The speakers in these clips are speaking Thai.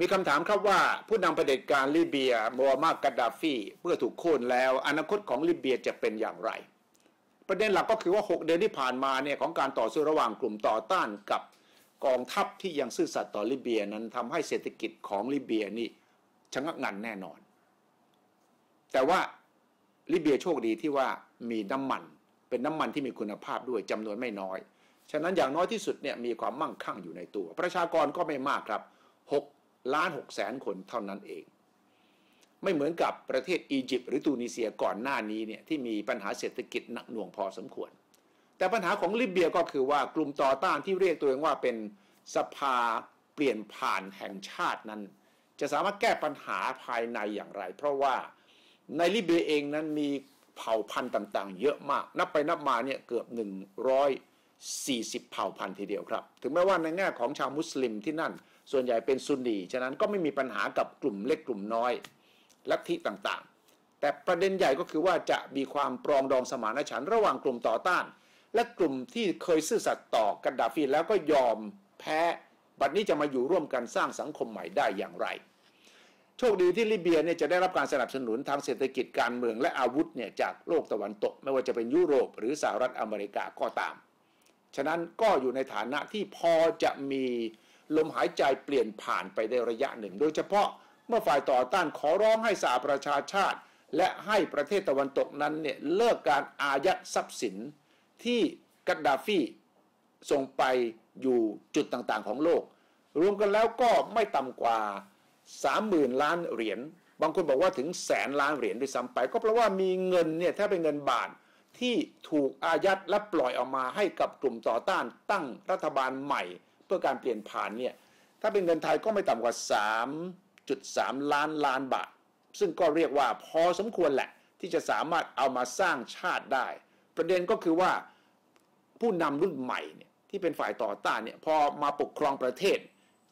มีคำถามครับว่าผู้นำเผด็จการลิเบียโมฮัมหมัดกาดาฟีเมื่อถูกโค่นแล้ว อนาคตของลิเบียจะเป็นอย่างไร ประเด็นหลักก็คือว่า 6 เดือนที่ผ่านมาเนี่ยของการต่อสู้ระหว่างกลุ่มต่อต้านกับกองทัพที่ยังซื่อสัตย์ต่อลิเบียนั้นทำให้เศรษฐกิจของลิเบียนี่ชะงักงันแน่นอน แต่ว่าลิเบียโชคดีที่ว่ามีน้ำมัน เป็นน้ำมันที่มีคุณภาพด้วยจำนวนไม่น้อย ฉะนั้นอย่างน้อยที่สุดเนี่ยมีความมั่งคั่งอยู่ในตัว ประชากรก็ไม่มากครับ6 ล้าน6แสนคนเท่านั้นเอง ไม่เหมือนกับประเทศอียิปต์หรือตูนิเซียก่อนหน้านี้เนี่ยที่มีปัญหาเศรษฐกิจหนักหน่วงพอสมควร แต่ปัญหาของลิเบียก็คือว่ากลุ่มต่อต้านที่เรียกตัวเองว่าเป็นสภาเปลี่ยนผ่านแห่งชาตินั้น จะสามารถแก้ปัญหาภายในอย่างไร เพราะว่าในลิเบียเองนั้นมีเผ่าพันธุ์ต่างๆ เยอะมาก นับไปนับมาเนี่ยเกือบ 140 เผ่าพันธุ์ทีเดียวครับ ถึงแม้ว่าในแง่ของชาวมุสลิมที่นั่น ส่วนใหญ่เป็นซุนนีฉะนั้นก็ไม่มีปัญหากับกลุ่มเล็กกลุ่มน้อยลัทธิต่างๆ แต่ประเด็นใหญ่ก็คือว่าจะมีความปรองดองสมานฉันท์ระหว่างกลุ่มต่อต้าน และกลุ่มที่เคยซื่อสัตย์ต่อกันดาฟีแล้วก็ยอมแพ้บัดนี้จะมาอยู่ร่วมกันสร้างสังคมใหม่ได้อย่างไร โชคดีที่ลิเบียเนี่ยจะได้รับการสนับสนุนทางเศรษฐกิจการเมืองและอาวุธเนี่ยจากโลกตะวันตก ไม่ว่าจะเป็นยุโรปหรือสหรัฐอเมริกาก็ตาม ฉะนั้นก็อยู่ในฐานะที่พอจะมี ลมหายใจเปลี่ยนผ่านไปได้ระยะหนึ่ง โดยเฉพาะเมื่อฝ่ายต่อต้านขอร้องให้สหประชาชาติ และให้ประเทศตะวันตกนั้นเนี่ยเลิกการอายัดทรัพย์สินที่กัดดาฟีส่งไปอยู่จุดต่างๆของโลก รวมกันแล้วก็ไม่ต่ำกว่า 30,000 ล้านเหรียญบางคนบอกว่าถึงแสนล้านเหรียญด้วยซ้ำไป ก็เพราะว่ามีเงินเนี่ยถ้าเป็นเงินบาทที่ถูกอายัดและปล่อยออกมาให้กับกลุ่มต่อต้านตั้งรัฐบาลใหม่ เพื่อการเปลี่ยนผ่านเนี่ยถ้าเป็นเงินไทยก็ไม่ต่ำกว่า 3.3 ล้านล้านบาท ซึ่งก็เรียกว่าพอสมควรแหละ ที่จะสามารถเอามาสร้างชาติได้ ประเด็นก็คือว่าผู้นำรุ่นใหม่เนี่ยที่เป็นฝ่ายต่อต้านเนี่ยพอมาปกครองประเทศ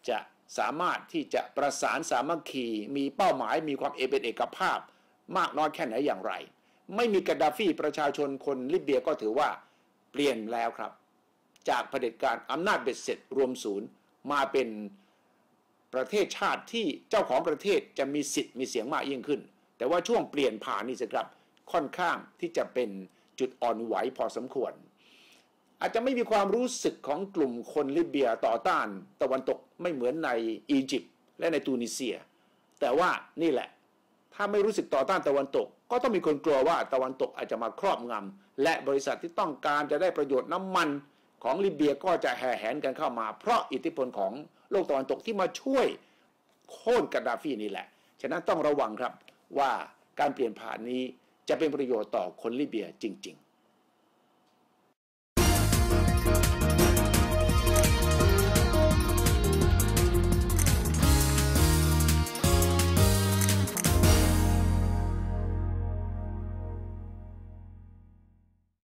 จะสามารถที่จะประสานสามัคคีมีเป้าหมายมีความเอเป็นเอกภาพ มากน้อยแค่ไหนอย่างไร ไม่มีกาดาฟีประชาชนคนลิเบียก็ถือว่าเปลี่ยนแล้วครับ จากเผด็จการอำนาจเบ็ดเสร็จรวมศูนย์มาเป็นประเทศชาติที่เจ้าของประเทศจะมีสิทธิ์มีเสียงมากยิ่งขึ้น แต่ว่าช่วงเปลี่ยนผ่านนี่สิครับค่อนข้างที่จะเป็นจุดอ่อนไหวพอสมควร อาจจะไม่มีความรู้สึกของกลุ่มคนลิเบียต่อต้านตะวันตกไม่เหมือนในอียิปต์และในตูนิเซีย แต่ว่านี่แหละ ถ้าไม่รู้สึกต่อต้านตะวันตก ก็ต้องมีคนกลัวว่าตะวันตกอาจจะมาครอบงำและบริษัทที่ต้องการจะได้ประโยชน์น้ำมัน ของลิเบียก็จะแห่แหนกันเข้ามา เพราะอิทธิพลของโลกตะวันตกที่มาช่วยโค่นกาดาฟีนี่แหละ ฉะนั้นต้องระวังครับว่าการเปลี่ยนผ่านนี้จะเป็นประโยชน์ต่อคนลิเบียจริง ๆ